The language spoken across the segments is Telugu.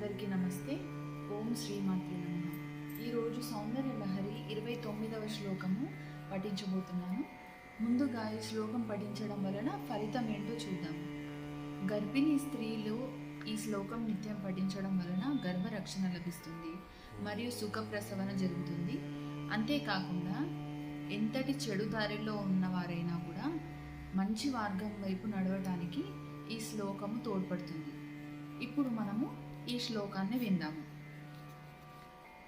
అందరికీ నమస్తే. ఓం శ్రీమాతృ నమ. ఈరోజు సౌందర్య లహరి ఇరవై తొమ్మిదవ శ్లోకము పఠించబోతున్నాను ముందుగా ఈ శ్లోకం పఠించడం వలన ఫలితం ఏంటో చూద్దాం. గర్భిణీ స్త్రీలు ఈ శ్లోకం నిత్యం పఠించడం వలన గర్భరక్షణ లభిస్తుంది మరియు సుఖ ప్రసవన జరుగుతుంది. అంతేకాకుండా ఎంతటి చెడు దారిలో ఉన్నవారైనా కూడా మంచి మార్గం వైపు నడవటానికి ఈ శ్లోకము తోడ్పడుతుంది. ఇప్పుడు మనము ఈ శ్లోకాన్ని విందాము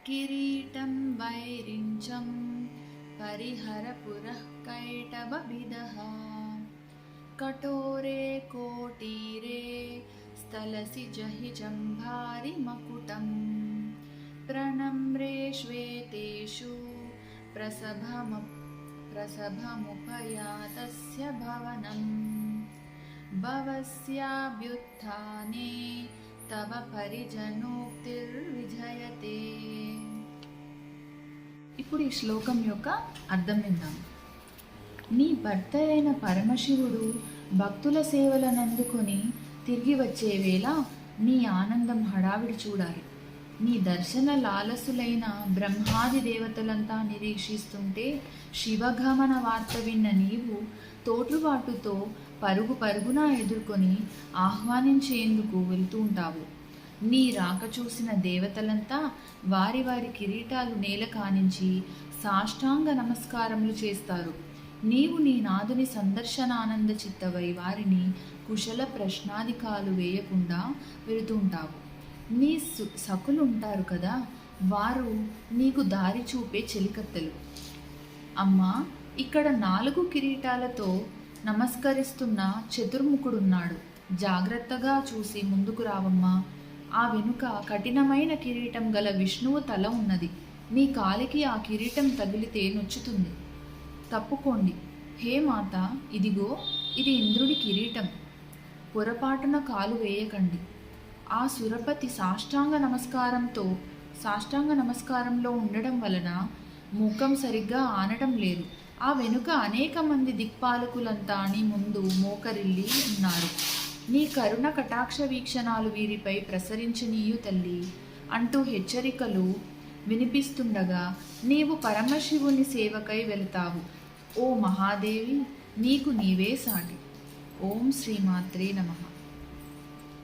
కిరీటం వైరించం పరిహర పురః కైటబిదః కఠోరే కోటీరే స్థలసి జహి జంభారి మకుటం ప్రణమ్రే శ్వేతేషు ప్రసభమ ప్రసభముపయాతస్య భవనం భవస్యాభ్యుత్థానే తవ పరిజనోక్తిర్విజయతే ఇప్పుడు ఈ శ్లోకం యొక్క అర్థం విందాం. నీ భర్త అయిన పరమశివుడు భక్తుల సేవలను అందుకొని తిరిగి వచ్చే వేళ నీ ఆనందం హడావిడి చూడాలి. నీ దర్శన లాలసులైన బ్రహ్మాది దేవతలంతా నిరీక్షిస్తుంటే శివగమన వార్త విన్న నీవు తోటుబాటుతో పరుగు పరుగున ఎదుర్కొని ఆహ్వానించేందుకు వెళ్తూ ఉంటావు. నీ రాక చూసిన దేవతలంతా వారి వారి కిరీటాలు నేల కానించి సాష్టాంగ నమస్కారములు చేస్తారు. నీవు నీ నాదుని సందర్శనానంద చిత్తవై వారిని కుశల ప్రశ్నాధికాలు వేయకుండా వెళుతుంటావు నీ సకులు ఉంటారు కదా వారు నీకు దారి చూపే చెలికత్తెలు. అమ్మా ఇక్కడ నాలుగు కిరీటాలతో నమస్కరిస్తున్న చతుర్ముఖుడున్నాడు. జాగ్రత్తగా చూసి ముందుకు రావమ్మా. ఆ వెనుక కఠినమైన కిరీటం గల విష్ణువు తల ఉన్నది. నీ కాలికి ఆ కిరీటం తగిలితే నొచ్చుతుంది. తప్పుకోండి. హే మాత ఇదిగో ఇది ఇంద్రుడి కిరీటం. పొరపాటున కాలు వేయకండి. ఆ సురపతి సాష్టాంగ నమస్కారంతో సాష్టాంగ నమస్కారంలో ఉండడం వలన ముఖం సరిగ్గా ఆనడం లేదు. ఆ వెనుక అనేక మంది దిక్పాలకులంతా నీ ముందు మోకరిల్లి ఉన్నారు. నీ కరుణ కటాక్ష వీక్షణాలు వీరిపై ప్రసరించనీయు తల్లి. అంటూ హెచ్చరికలు వినిపిస్తుండగా నీవు పరమశివుని సేవకై వెళతావు. ఓ మహాదేవి నీకు నీవే సాటి. ఓం శ్రీమాత్రే నమః.